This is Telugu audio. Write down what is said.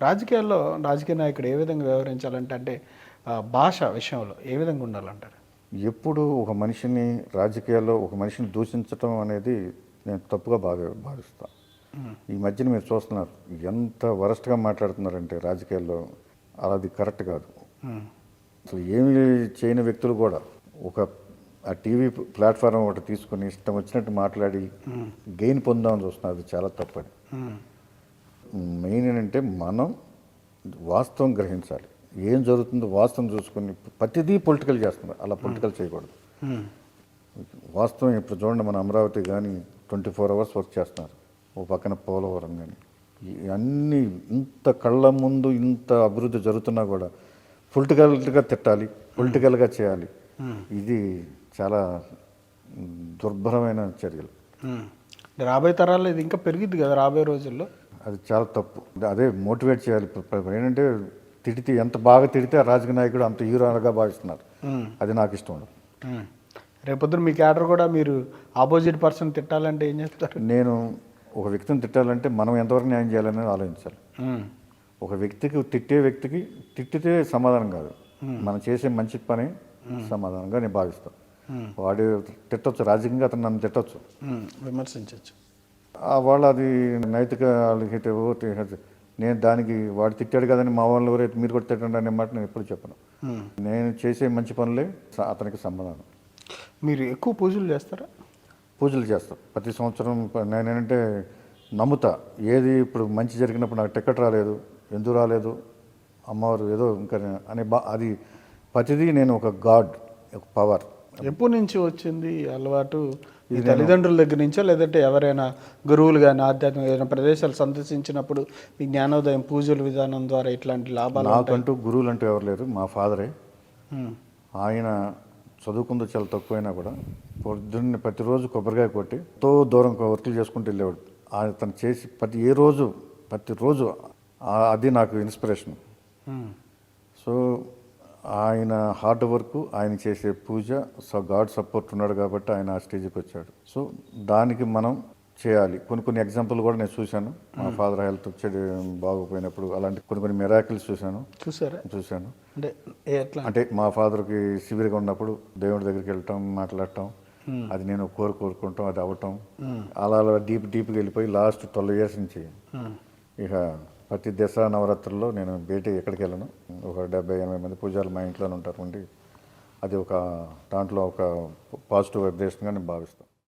రాజకీయాల్లో రాజకీయ నాయకుడు ఏ విధంగా వ్యవహరించాలంటే అంటే భాష విషయంలో ఏ విధంగా ఉండాలంటారు? ఎప్పుడు ఒక మనిషిని రాజకీయాల్లో ఒక మనిషిని దూషించటం అనేది నేను తప్పుగా భావి భావిస్తా. ఈ మధ్యన మీరు చూస్తున్నారు ఎంత వరస్ట్గా మాట్లాడుతున్నారంటే రాజకీయాల్లో అది కరెక్ట్ కాదు. అసలు ఏమి చేయని వ్యక్తులు కూడా ఒక ఆ టీవీ ప్లాట్ఫామ్ ఒకటి తీసుకుని ఇష్టం వచ్చినట్టు మాట్లాడి గెయిన్ పొందామని చూస్తున్నారు అది చాలా తప్పది ఉమ్, మెయిన్ ఏంటంటే మనం వాస్తవం గ్రహించాలి. ఏం జరుగుతుందో వాస్తవం చూసుకుని ప్రతిదీ పొలిటికల్ చేస్తున్నారు. అలా పొలిటికల్ చేయకూడదు. వాస్తవం ఇప్పుడు చూడండి మన అమరావతి కానీ ట్వంటీ ఫోర్ అవర్స్ వర్క్ చేస్తున్నారు. ఓ పక్కన పోలవరం కానీ అన్నీ ఇంత కళ్ళ ముందు ఇంత అభివృద్ధి జరుగుతున్నా కూడా పొలిటికల్గా తిట్టాలి పొలిటికల్గా చేయాలి. ఇది చాలా దుర్భరమైన చర్యలు. రాబోయే తరాల్లో ఇది ఇంకా పెరిగిద్ది కదా రాబోయే రోజుల్లో? అది చాలా తప్పు. అదే మోటివేట్ చేయాలి. ఏంటంటే తిడితే ఎంత బాగా తిడితే ఆ రాజకీయ నాయకుడు అంత హీరోగా భావిస్తున్నారు. అది నాకు ఇష్టం ఉండదు. రేపొద్దున మీ క్యాడర్ కూడా మీరు ఆపోజిట్ పర్సన్ తిట్టాలంటే ఏం చేస్తారు? నేను ఒక వ్యక్తిని తిట్టాలంటే మనం ఎంతవరకు న్యాయం చేయాలని ఆలోచించాలి. ఒక వ్యక్తికి తిట్టే వ్యక్తికి తిట్టితే సమాధానం కాదు. మనం చేసే మంచి పని సమాధానంగా నేను భావిస్తాను వాడు తిట్టొచ్చు. రాజకీయంగా అతను నన్ను తిట్టొచ్చు. విమర్శించవచ్చు వాళ్ళు అది నైతిక వాళ్ళకి నేను దానికి వాడు తిట్టాడు కదని మా వాళ్ళు ఎవరైతే మీరు కూడా తిట్టండి అనే మాట నేను ఎప్పుడు చెప్పను. నేను చేసే మంచి పనులే అతనికి సమాధానం. మీరు ఎక్కువ పూజలు చేస్తారా? పూజలు చేస్తాం. ప్రతి సంవత్సరం నేనేంటంటే నమ్ముతా. ఏది ఇప్పుడు మంచి జరిగినప్పుడు నాకు టికెట్ రాలేదు ఎందుకు రాలేదు అమ్మవారు ఏదో ఇంకా అనే బా అది ప్రతిదీ నేను ఒక గాడ్ ఒక పవర్. ఎప్పటి నుంచి వచ్చింది అలవాటు? ఈ తల్లిదండ్రుల దగ్గర నుంచో లేదంటే ఎవరైనా గురువులు కానీ ఆధ్యాత్మిక ఏదైనా ప్రదేశాలు సందర్శించినప్పుడు మీ జ్ఞానోదయం పూజల విధానం ద్వారా ఇట్లాంటి లాభాలు నాకంటూ గురువులు అంటూ ఎవరు లేరు. మా ఫాదరే. ఆయన చదువుకుందో చాలా తక్కువైనా కూడా పొద్దున్న ప్రతిరోజు కొబ్బరికాయ కొట్టి ఎంతో దూరం వర్కులు చేసుకుంటూ వెళ్ళేవాడు. ఆయన తను చేసి ప్రతి ఏ రోజు ప్రతిరోజు అది నాకు ఇన్స్పిరేషన్. సో ఆయన హార్డ్ వర్క్ ఆయన చేసే పూజ సో గాడ్ సపోర్ట్ ఉన్నాడు కాబట్టి ఆయన ఆ స్టేజ్కి వచ్చాడు. సో దానికి మనం చేయాలి. కొన్ని కొన్ని ఎగ్జాంపుల్ కూడా నేను చూశాను. మా ఫాదర్ హెల్త్ చెడు బాగోపోయినప్పుడు అలాంటి కొన్ని కొన్ని మెరాకిల్స్ చూశాను. చూసారా? చూశాను. అంటే అంటే మా ఫాదర్కి సివియర్గా ఉన్నప్పుడు దేవుడి దగ్గరికి వెళ్ళటం మాట్లాడటం అది నేను కోరు కోరుకుంటాం అది అవ్వటం అలా అలా డీప్ డీప్గా వెళ్ళిపోయి లాస్ట్ ట్వెల్వ్ ఇయర్స్ నుంచి ఇక ప్రతి దసరా నవరాత్రుల్లో నేను బయట ఎక్కడికి వెళ్ళను. ఒక డెబ్బై ఎనభై మంది పూజలు మా ఇంట్లోనే ఉంటారు. ఉండి అది ఒక దాంట్లో ఒక పాజిటివ్ వైబ్రేషన్గా నేను భావిస్తాను.